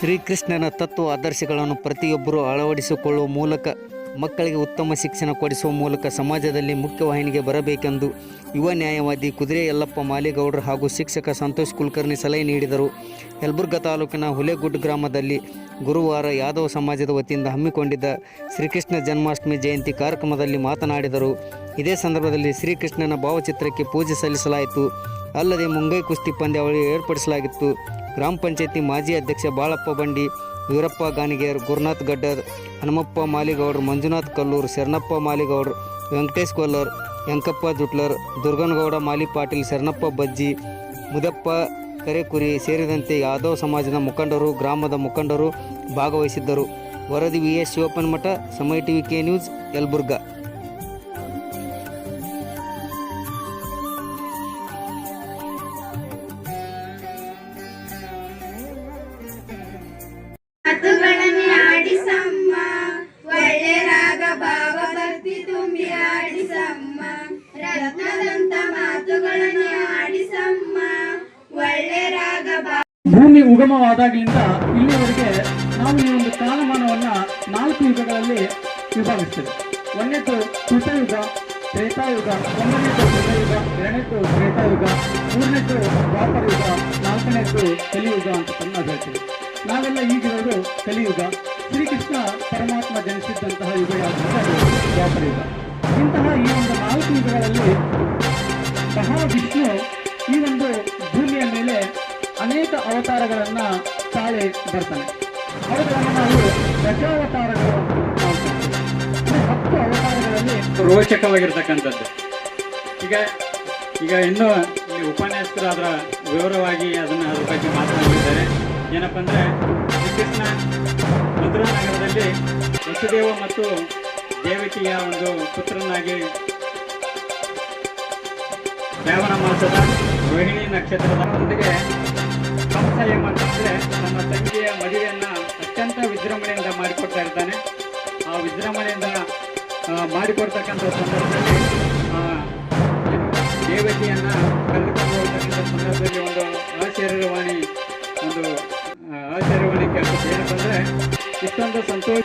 ಶ್ರೀಕೃಷ್ಣನ ತತ್ವ ಆದರ್ಶಗಳನ್ನು ಪ್ರತಿಯೊಬ್ಬರೂ ಅಳವಡಿಸಿಕೊಳ್ಳುವ ಮೂಲಕ, ಮಕ್ಕಳಿಗೆ ಉತ್ತಮ ಶಿಕ್ಷಣ ಕೊಡಿಸುವ ಮೂಲಕ ಸಮಾಜದಲ್ಲಿ ಮುಖ್ಯವಾಹಿನಿಗೆ ಬರಬೇಕೆಂದು ಯುವ ನ್ಯಾಯವಾದಿ ಕುದುರೆ ಯಲ್ಲಪ್ಪ ಮಾಲಿಗೌಡರು ಹಾಗೂ ಶಿಕ್ಷಕ ಸಂತೋಷ್ ಕುಲಕರ್ಣಿ ಸಲಹೆ ನೀಡಿದರು. ಯಲಬುರ್ಗಾ ತಾಲೂಕಿನ ಹುಲೆಗುಡ್ ಗ್ರಾಮದಲ್ಲಿ ಗುರುವಾರ ಯಾದವ ಸಮಾಜದ ವತಿಯಿಂದ ಹಮ್ಮಿಕೊಂಡಿದ್ದ ಶ್ರೀಕೃಷ್ಣ ಜನ್ಮಾಷ್ಟಮಿ ಜಯಂತಿ ಕಾರ್ಯಕ್ರಮದಲ್ಲಿ ಮಾತನಾಡಿದರು. ಇದೇ ಸಂದರ್ಭದಲ್ಲಿ ಶ್ರೀಕೃಷ್ಣನ ಭಾವಚಿತ್ರಕ್ಕೆ ಪೂಜೆ ಸಲ್ಲಿಸಲಾಯಿತು. ಅಲ್ಲದೆ ಮುಂಗೈ ಕುಸ್ತಿ ಪಂದ್ಯಾವಳಿ ಏರ್ಪಡಿಸಲಾಗಿತ್ತು. ಗ್ರಾಮ ಪಂಚಾಯತಿ ಮಾಜಿ ಅಧ್ಯಕ್ಷ ಬಾಳಪ್ಪ ಬಂಡಿ, ವೀರಪ್ಪ ಗಾನಿಗೇರ್ ಗುರುನಾಥ್ ಗಡ್ಡರ್, ಹನುಮಪ್ಪ ಮಾಲಿಗೌಡ್ರು, ಮಂಜುನಾಥ್ ಕಲ್ಲೂರ್, ಶರಣಪ್ಪ ಮಾಲಿಗೌಡ್ರು, ವೆಂಕಟೇಶ್ ಕೊಲ್ಲರ್ ಯಂಕಪ್ಪ ಜುಟ್ಲರ್, ದುರ್ಗನಗೌಡ ಮಾಲಿ ಪಾಟೀಲ್, ಶರಣಪ್ಪ ಬಜ್ಜಿ, ಮುದಪ್ಪ ಕರೆಕುರಿ ಸೇರಿದಂತೆ ಯಾದವ್ ಸಮಾಜದ ಮುಖಂಡರು, ಗ್ರಾಮದ ಮುಖಂಡರು ಭಾಗವಹಿಸಿದ್ದರು. ವರದಿ ವಿ ಎಸ್ ಶಿವಪ್ಪನಮಠ ಸಮಯ ಟಿವಿ ಕೆ ನ್ಯೂಸ್, ಯಲಬುರ್ಗಾ. ಭೂಮಿ ಉಗಮವಾದಾಗಲಿಂದ ಇಲ್ಲಿವರೆಗೆ ನಾವು ಈ ಒಂದು ಕಾಲಮಾನವನ್ನ ನಾಲ್ಕು ಯುಗಗಳಲ್ಲಿ ವಿಭಾಗಿಸ್ತೇವೆ. ಒಂದನೇದು ಕೃತಯುಗ, ತ್ರೇತಾಯುಗ, ಒಂದನೇದು ಕೃತಯುಗ, ಎರಡನೇದು ತ್ರೇತಾಯುಗ, ಮೂರನೇದು ವ್ಯಾಪಾರ ಯುಗ ನಾಲ್ಕನೇದು ಕಲಿಯುಗ ಅಂತ ನಾವು ಹೇಳ್ತೀವಿ ನಾವೆಲ್ಲ ಈಗಿರೋದು ಕಲಿಯುಗ. ಶ್ರೀಕೃಷ್ಣ ಪರಮಾತ್ಮ ಜನಿಸಿದ್ದಂತಹ ಯುಗ ಯಾವುದು ವ್ಯಾಪಾರ ಯುಗ ಇಂತಹ ಈ ಒಂದು ನಾಲ್ಕು ಯುಗಗಳಲ್ಲಿ ಮಹಾವಿಷ್ಣು ಈ ಒಂದು ಭೂಮಿಯ ಮೇಲೆ ಅನೇಕ ಅವತಾರಗಳನ್ನ ತಾಳಿ ಬರ್ತಾನೆ. ಅವುಗಳನ್ನು ನಾವು. ಅಂದ್ರೆ ಹತ್ತು ಅವತಾರಗಳಲ್ಲಿ ರೋಚಕವಾಗಿರ್ತಕ್ಕಂಥದ್ದು. ಈಗ ಈಗ ಇನ್ನೂ ಈ ಉಪನ್ಯಾಸಕರು ಅದರ ವಿವರವಾಗಿ ಅದನ್ನು ಅದ್ರ ಬಗ್ಗೆ ಮಾತನಾಡಿದ್ದಾರೆ. ಏನಪ್ಪ ಅಂದರೆ, ಶ್ರೀಕೃಷ್ಣ ಮಧುರಾ ವಸುದೇವ ಮತ್ತು ದೇವಕಿಯ ಒಂದು ಪುತ್ರನಾಗಿ ಶ್ರಾವಣ ಮಾಸದ ರೋಹಿಣಿ ನಕ್ಷತ್ರದೊಂದಿಗೆ ಕಂಸ ಏಮಂತಂದ್ರೆ ನಮ್ಮ ತಂಗಿಯ ಮದುವೆಯನ್ನ ಅತ್ಯಂತ ವಿಜೃಂಭಣೆಯಿಂದ ಮಾಡಿಕೊಡ್ತಾ ಇರ್ತಾನೆ. ಆ ವಿಜೃಂಭಣೆಯಿಂದ ಮಾಡಿಕೊಡ್ತಕ್ಕಂಥ ಸಂದರ್ಭದಲ್ಲಿ ಆ, ದೇವಕಿಯನ್ನ ಕರೆದುಕೊಂಡು ಹೋಗ್ತಕ್ಕಂಥ ಸಂದರ್ಭದಲ್ಲಿ ಒಂದು ಆಶೀರ್ವಾಣಿ ಒಂದು ಆಶೀರ್ವಾಣಿ ಕೆಲಸ ಏನಪ್ಪ ಅಂದ್ರೆ ಇಷ್ಟೊಂದು ಸಂತೋಷ